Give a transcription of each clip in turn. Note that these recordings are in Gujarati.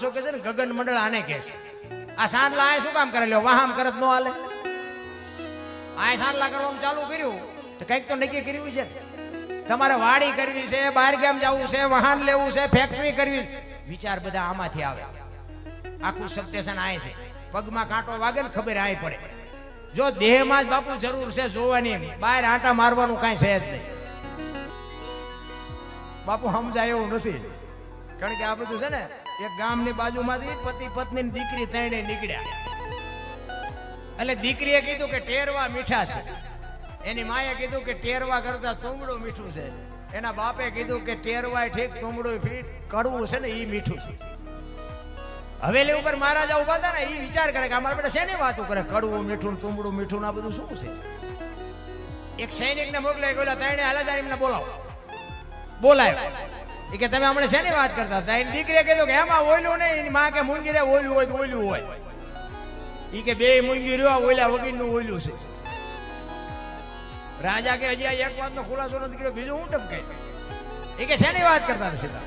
શું કે છે ને, ગગન મંડળ આને કે છે. આ સાંડલા આ શું કામ કરે લ્યો? વાહામ કરત નો હાલે. આ સાંડલા કરવાનું ચાલુ કર્યું. તો કંઈક તો નક્કી કર્યું છે તમારે વાડી કરવી છે, બહાર ગામ જવું છે, વાહન લેવું છે ફેક્ટરી કરવી વિચાર બધા આમાંથી આવે. આખું સત્યસન આય છે. પગમાં કાંટો વાગે ને ખબર આય પડે. જો દેહમાં જ બાપુ જરૂર છે જોવાની, બહાર આંટા મારવાનું કાંઈ છે જ નહીં. બાપુ સમજાય એવું નથી. કારણ કે આ બધું છે ને એક ગામની બાજુમાંથી પતિ પત્ની ની દીકરી ત્રણે નીકળ્યા. એટલે દીકરીએ કીધું કે ટેરવા મીઠા છે. એની માએ કીધું કે ટેરવા કરતા તુંબડું મીઠું છે. એના બાપે કીધું કે ટેરવાય ઠીક તુંબડું ફીટ કડવું છે ને એ મીઠું છે. હવેલી ઉપર મહારાજા ઊભા હતા ને એ વિચાર કરે કે અમારા બેટા શેની વાતો કરે? કડવું, મીઠું તુમડું, મીઠું આ બધું શું છે? એક સૈનિક ને મોકલે ગયેલા ત્રણે હાલાદાર એમને બોલાવો. બોલાયો. એ કે તમે હમણાં શેની વાત કરતા હતા? એની દીકરીએ કીધું કે એમાં ઓયલું નહીં, એની માં કે મૂંગી રે, ઓયલું હોય તો ઓયલું હોય. એ કે બે મૂંગી રહ્યો ઓયલા વગીરનું ઓયલું છે. રાજા કે હજી એક વાતનો ખુલાસો નથી કર્યો, બીજું હું ટપકે એ કે શેની વાત કરતા હતા સીધા?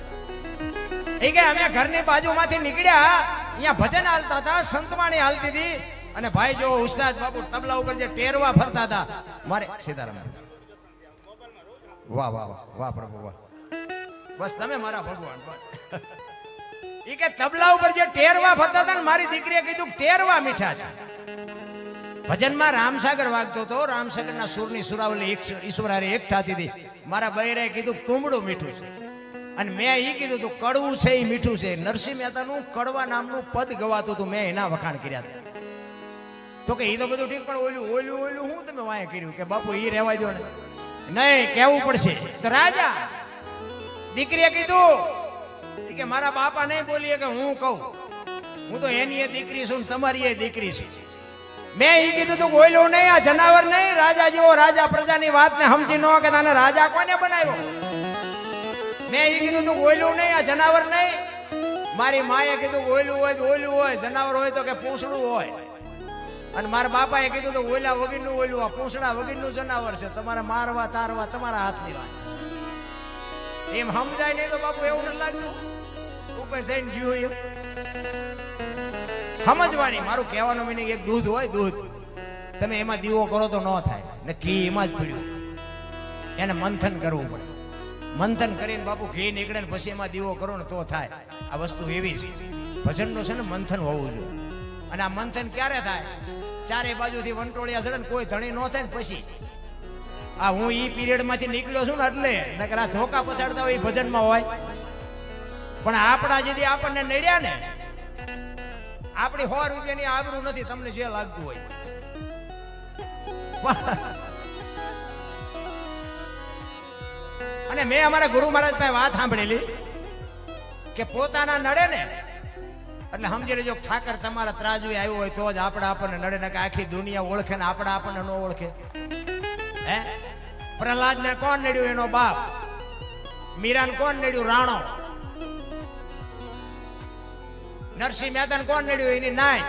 એ કે અમે ઘરની બાજુમાંથી નીકળ્યા, અહીંયા ભજન હાલતા હતા, સંતવાણી હાલતી હતી. અને ભાઈ જો ઉસ્તાદ બાપુ તબલા ઉપર જે ટેરવા ફરતા હતા, મારે સીતારામ. વાહ વાહ વાહ વાહ, પ્રભુ, વાહ. બસ તમે મારા ભગવાન, બસ. એ કે તબલા ઉપર જે ટેરવા ફરતા હતા ને મારી દીકરીએ કીધું ટેરવા મીઠા છે. ભજનમાં રામસાગર વાગતો હતો. રામસાગરના સુરની સુરાવલી ઈશ્વરારે એક થતી હતી. મારા બૈરે કીધું કુમડું મીઠું છે. અને મેં એ કીધું તું, કડવું છે એ મીઠું છે. નરસિંહ મહેતાનું કડવા નામનું પદ ગવાતું હતું. મેં એના વખાણ કર્યા હતા. તો કે એ તો બધું ઠીક, પણ ઓલું ઓલું ઓલું હું તમે વાંય કર્યું? કે બાપુ એ રહેવા દો ને. નહીં, કેવું પડશે? તો રાજા દીકરીએ કીધું કે મારા બાપા નહીં બોલીએ કે હું કહું. હું તો એની દીકરી છું તમારી એ દીકરી છું. મેં એ કીધું તું બોલ્યું નહીં, આ જનાવર નહીં, રાજા જેવો રાજા પ્રજાની વાતને સમજી ન કે તને રાજા કોને બનાવ્યો? મેં એ કીધું તું બોલ્યું નહીં, આ જનાવર નહીં. મારી માએ કીધું ઓયલું હોય તો ઓયલું હોય, જનાવર હોય તો કે પૂંછડું હોય. અને મારા બાપાએ કીધું તો ઓયલા વગરનું ઓયલું આ પૂંછડા વગરનું જનાવર છે, તમારે મારવા તારવા તમારા હાથની વાત. એમ સમજાય નહીં તો બાપુ એવું નથી લાગતું ઉપર થઈને જીવો એમ. સમજવાની, મારું કહેવાનો મિનિંગ એક દૂધ હોય, દૂધ. તમે એમાં દીવો કરો તો ન થાય. ને ઘી એમાં જ પડ્યું. એને મંથન કરવું પડે. મંથન કરીને બાપુ ઘી નીકળે ને પછી એમાં દીવો કરો ને તો થાય. આ વસ્તુ એવી છે. ભજનનું છે ને મંથન હોવું જોઈએ. અને આ મંથન ક્યારે થાય? ચારે બાજુથી વંટોળિયા ચડે ને કોઈ ધણી ન થાય ને પછી. આ હું ઈ પીરિયડમાંથી નીકળ્યો છું ને એટલે નકર આ ધોકા પસાડતા હોય એ ભજનમાં હોય. પણ આપણા જેથી આપણને નડ્યા ને, આપણી સો રૂપિયાની આબરૂ નથી તમને જે લાગતું હોય. અને મેં અમારા ગુરુ મહારાજ પાસે વાત સાંભળેલી કે પોતાના નડે ને, એટલે સમજી લેજો ઠાકર તમારા ત્રાજવી આવ્યો હોય તો જ આપણે આપણને નડે ને કે આખી દુનિયા ઓળખે ને આપણે આપણને ન ઓળખે. હે? પ્રહલાદ ને કોણ નડ્યું? એનો બાપ. મીરાને કોણ નડ્યું? રાણો. નરસિંહ મહેતા કોણ નડ્યું? એની નાય.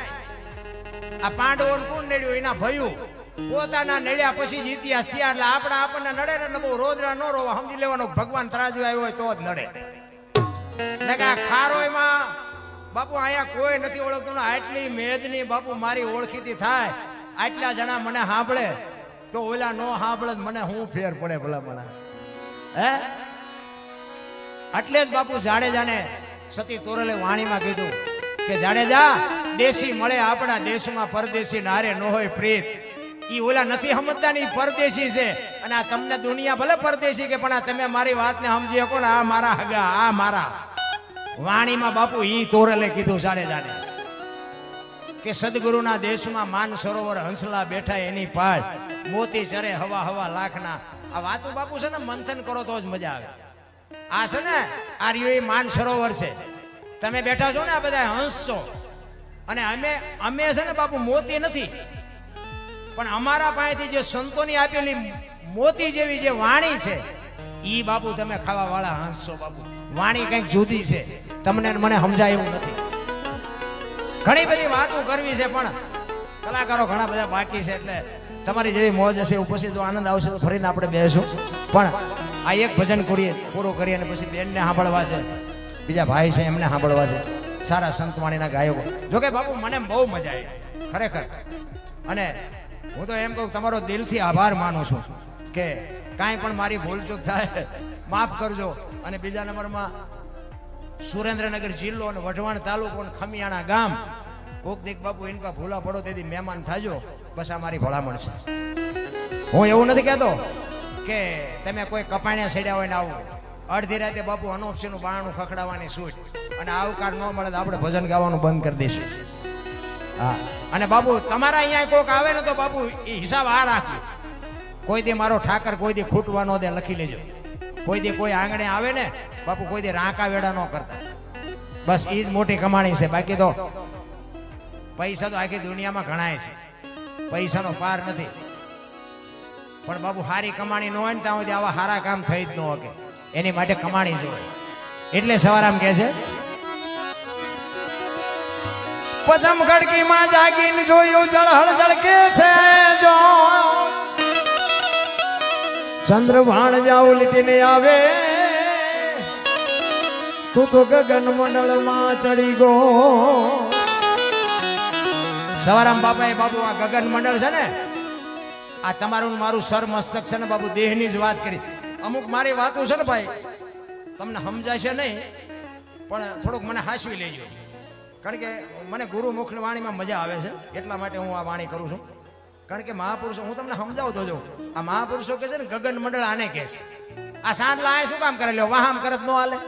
આ પાંડવોને કોણ નડ્યું? એના ભયું. પોતાના નડ્યા પછી જ ઇતિહાસ થયા. એટલે આપણે આપણને નડે ને બહુ રોદરા ન રોવા. સમજી લેવાનો ભગવાન ત્રાજુ આવ્યો હોય તો જ નડે. આ ખારોયમાં બાપુ અહીંયા કોઈ નથી ઓળખતું. આટલી મેદની બાપુ મારી ઓળખીતી થાય. આટલા જણા મને સાંભળે. તો ઓલા નો સાંભળે મને શું ફેર પડે ભલા મને હે? એટલે જ બાપુ જાડેજાને સતી તોરલે વાણીમાં કીધું કે જાડેજા, દેશી મળે આપણા દેશમાં પરદેશી નારે ન હોય પ્રીત. ઈ ઓલા નથી સમજતા ને પરદેશી છે. અને આ તમને દુનિયા ભલે પરદેશી કે પણ આ તમે મારી વાતને સમજી શકો ને આ મારા હગા, આ મારા. વાણીમાં બાપુ ઈ તોરલે કીધું જાડેજાને કે સદગુરુના દેશમાં માન સરોવર હંસલા બેઠા એની પાળ મોતી ચરે હવા હવા લાખના. આ વાતો બાપુ છે ને, મંથન કરો તો જ મજા આવે. આ છે ને, આ રહ્યું એ માન સરોવર છે. તમે બેઠા છો ને આ બધા હંસ. છો અને અમે અમે છે ને બાપુ મોતી નથી. પણ અમારા પાસેથી જે સંતોની આપેલી મોતી જેવી જે વાણી છે એ બાપુ તમે ખાવા વાળા હંસ છો બાપુ. વાણી કંઈક જુદી છે. તમને મને સમજાય એવું નથી. ઘણી બધી વાતો કરવી છે, પણ કલાકારો ઘણા બધા બાકી છે, એટલે તમારી જેવી મોજ હશે જો આનંદ આવશે તો ફરીને આપણે બેસું. પણ આ એક ભજન કરીએ, પૂરું કરીએ અને પછી બેનને સાંભળવા છે. બીજા ભાઈ છે, એમને સાંભળવા છે. સારા સંતવાણીના ગાયકો. જોકે બાપુ, મને બહુ મજા આવી. ખરેખર. અને હું તો એમ કહું, તમારો દિલથી આભાર માનું છું કે કાંઈ પણ મારી ભૂલચૂક થાય, માફ કરજો. અને બીજા નંબરમાં, સુરેન્દ્રનગર જિલ્લો અને વઢવાણ તાલુકો અને ખમિયાણા ગામ. કોક દીક બાપુ ઇનકા ભૂલા પડો, તેથી મહેમાન થાજો. બસ આ મારી ભલામણ છે. હું એવું નથી કહેતો કે તમે કોઈ કપાણ્યા સડ્યા હોય ને આવું. અડધી રાતે બાપુ અનોપસીનું બારણું ખખડાવવાની સૂટ અને આવકાર ન મળે તો આપણે ભજન ગાવાનું બંધ કરી દઈશું. હા. અને બાપુ, તમારા અહીંયા કોઈક આવે ને તો બાપુ એ હિસાબ આ રાખજો. કોઈ દી મારો ઠાકર, કોઈ દી ખૂટવા ન દે, લખી લેજો. કોઈ દી કોઈ આંગણે આવે ને, બાપુ કોઈ દી રાંકા વેડા ન કરતા. બસ એ જ મોટી કમાણી છે. બાકી તો પૈસા તો આખી દુનિયામાં ઘણાય છે. પૈસાનો પાર નથી. પણ બાબુ સારી કમાણી ન હોય ને ત્યાં સુધી આવા સારા કામ થઈ જ ન શકે. એની માટે કમાણી જોઈએ. એટલે સવારામ કહે છે, પચમ ખડકીમાં જાગીને જોયું જળહળ જળકે છે જો. ચંદ્ર ભાણ જાવ લીટીને આવે. તું તો ગગન મંડળમાં ચડી ગો સવારામ બાપાએ બાબુ, આ ગગન મંડળ છે ને, આ તમારું મારું સર મસ્તક છે ને, બાબુ, દેહની જ વાત કરી. અમુક મારી વાતો છે ને ભાઈ, તમને સમજાશે નહીં, પણ થોડુંક મને હાસવી લેજો. કારણ કે મને ગુરુ મુખની વાણીમાં મજા આવે છે, એટલા માટે હું આ વાણી કરું છું. કારણ કે મહાપુરુષો, હું તમને સમજાવતો જાઉં. આ મહાપુરુષો કે છે ને, ગગન મંડળ આને કે છે. આ સાંડલા આ શું કામ કરે? લ્યો, વાહામ કરત ન હાલે.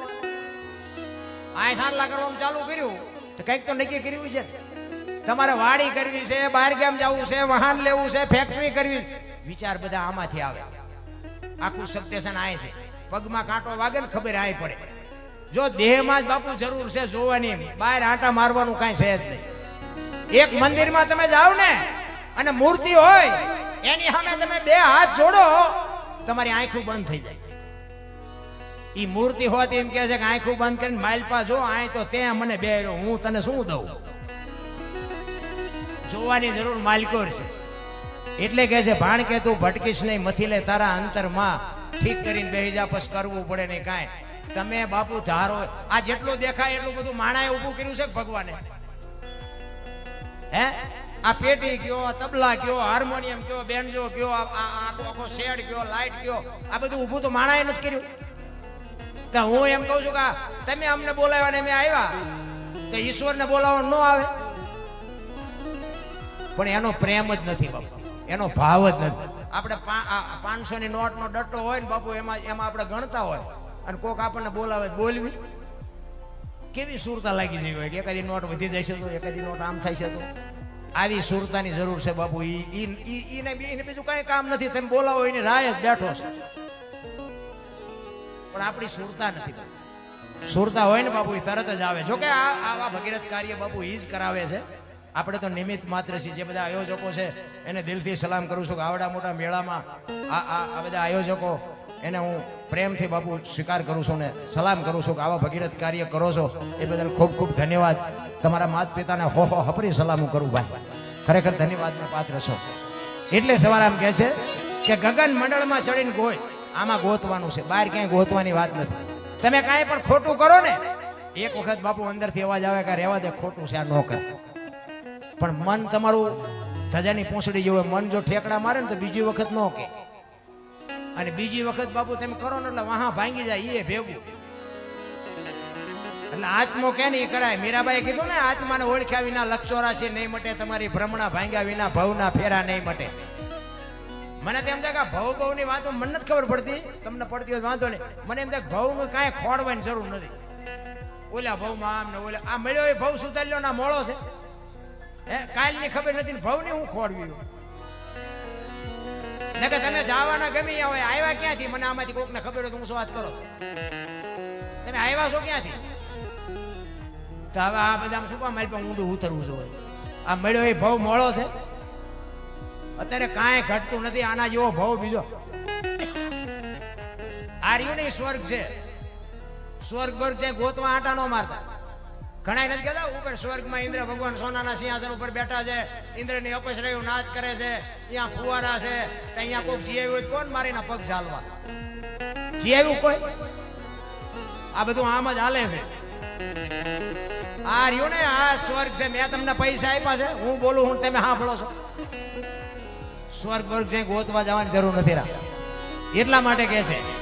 આ સાંડલા કરવાનું ચાલુ કર્યું, તો કંઈક તો નક્કી કર્યું છે. તમારે વાડી કરવી છે, બહાર ગામ જવું છે, વાહન લેવું છે ફેક્ટરી કરવી. વિચાર બધા આમાંથી આવે. આખું સત્યસન આય છે. પગમાં કાંટો વાગે ને ખબર આય પડે. જો દેહમાં જ બાપુ જરૂર છે જોવાની બહાર આંટા મારવાનું કાંઈ છે જ નહીં. એક મંદિરમાં તમે જાઓ ને, અને મૂર્તિ હોય, એની સામે તમે બે હાથ જોડો, તમારી આંખું બંધ થઈ જાય. ઈ મૂર્તિ હોત એમ કહે છે કે આંખું બંધ કરીને માલપા જો, આય તો તે મને બે હું તને શું દઉં? જોવાની જરૂર માલિકોર છે. એટલે કહે છે, ભાણ કે તું ભટકીશ નહીં મથી લે તારા અંતરમાં ઠીક કરીને બેહી જા કરવું પડે નહીં કાંઈ. તમે બાપુ ધારો, આ જેટલું દેખાય એટલું બધું માણાએ ઊભું કર્યું છે ભગવાને? હે? આ પેટી કયો તબલા કયો હાર્મોનિયમ કયો બેનજો કયો આખો આખો શેડ કયો લાઈટ કયો, આ બધું ઊભું તો માણાએ નથી કર્યું. તો હું એમ કહું છું કે તમે અમને બોલાવ્યા ને અમે આવ્યા, તો ઈશ્વરને બોલાવવા ન આવે. પણ એનો પ્રેમ જ નથી બાપુ. એનો ભાવ જ નથી. આપણે પાંચસો ની નોટ નો ડટ્ટો હોય ને બાપુ, એમાં એમાં આપણે ગણતા હોય. અને કોક આપણને બોલાવે, બોલવી. કેવી સુરતા લાગી જઈ હોય? કે એકાદી નોટ વધી જાય છે તો એકાદી નોટ આમ થાય છે તો? આવી સુરતાની જરૂર છે બાપુ. એને બીજું કઈ કામ નથી. તમે બોલાવો, એની રાહ જ બેઠો છે. પણ આપણી સુરતા નથી સુરતા હોય ને બાપુ એ તરત જ આવે. જોકે આ આવા ભગીરથ કાર્ય બાપુ એ જ કરાવે છે. આપણે તો નિમિત્ત માત્ર છીએ. જે બધા આયોજકો છે, એને દિલથી સલામ કરું છું કે આવડા મોટા મેળામાં આ આ આ બધા આયોજકો, એને હું પ્રેમથી બાપુ સ્વીકાર કરું છું ને સલામ કરું છું કે આવા ભગીરથ કાર્ય કરો છો. એ બદલ ખૂબ ખૂબ ધન્યવાદ. તમારા માત પિતાને હો હો હપરી સલામ કરું ભાઈ. ખરેખર ધન્યવાદને પાત્ર છો. એટલે સવારે આમ કહે છે કે ગગન મંડળમાં ચડીને ગોય. આમાં ગોતવાનું છે. બહાર ક્યાંય ગોતવાની વાત નથી. તમે કાંઈ પણ ખોટું કરો ને, એક વખત બાપુ અંદરથી અવાજ આવે કે રહેવા દે, ખોટું છે, આ ન પણ મન તમારું ધજાની પૂંછડી જેવું. મન જો ઠેકડા મારે ને તો બીજી વખત ન કે. અને બીજી વખત બાપુ તમે કરો ને એટલે વાહા ભાંગી જાય એ ભેગું. એટલે આત્મો કે નહીં કરાય. મીરાબાઈ કીધું ને, આત્માને ઓળખ્યા વિના લક્ષોરાશી નહીં મટે તમારી ભ્રમણા ભાંગ્યા વિના ભવના ફેરા નહીં મટે. મને તો એમ કે ભવ ભવની વાતો મને નથી ખબર પડતી. તમને પડતી હોય વાંધો નહીં. મને એમ થાય ભવનું કાંઈ ખોડવાની જરૂર નથી. ઓલા ભવમાં આમ ને ઓલા. આ મળ્યો એ ભવ સુધાર્યો ના મોળો છે. હે, કાલની ખબર નથી ને ભવની હું ખોડવી ને કે તમે જવાના ગમી હવે આવ્યા ક્યાંથી? મને આમાંથી કોકને ખબર હોય તો હું શું વાત કરો તમે આવ્યા છો ક્યાંથી? તો હવે આ બધા શું કામ મારી પાસે ઊંડું ઉતરવું જોઈએ આ મળ્યો એ ભવ મોળો છે. અત્યારે કાંઈ ઘટતું નથી, આના જેવો ભાવ બીજો. આર્યું નહીં સ્વર્ગ છે. સ્વર્ગ વર્ગ છે, ગોતવા આટા નો મારતા. ઘણા નથી કહેતા, ઉપર સ્વર્ગમાં ઇન્દ્ર ભગવાન સોનાના સિંહાસન ઉપર બેઠા છે, ઇન્દ્રની અપસરાયું નાચ કરે છે, ત્યાં ફુવારા છે અહીંયા કોઈક જીવ્યું હોય કોણ મારીના પગ ચાલવા જીવ્યું કોઈ? આ બધું આમ જ હાલે છે. આ રહ્યું ને, આ સ્વર્ગ છે, મેં તમને પૈસા આપ્યા છે, હું બોલું, હું તમે હા ભળો છો. સ્વર્ગ વર્ગ છે, ગોતવા જવાની જરૂર નથી રહ્યા એટલા માટે કહે છે.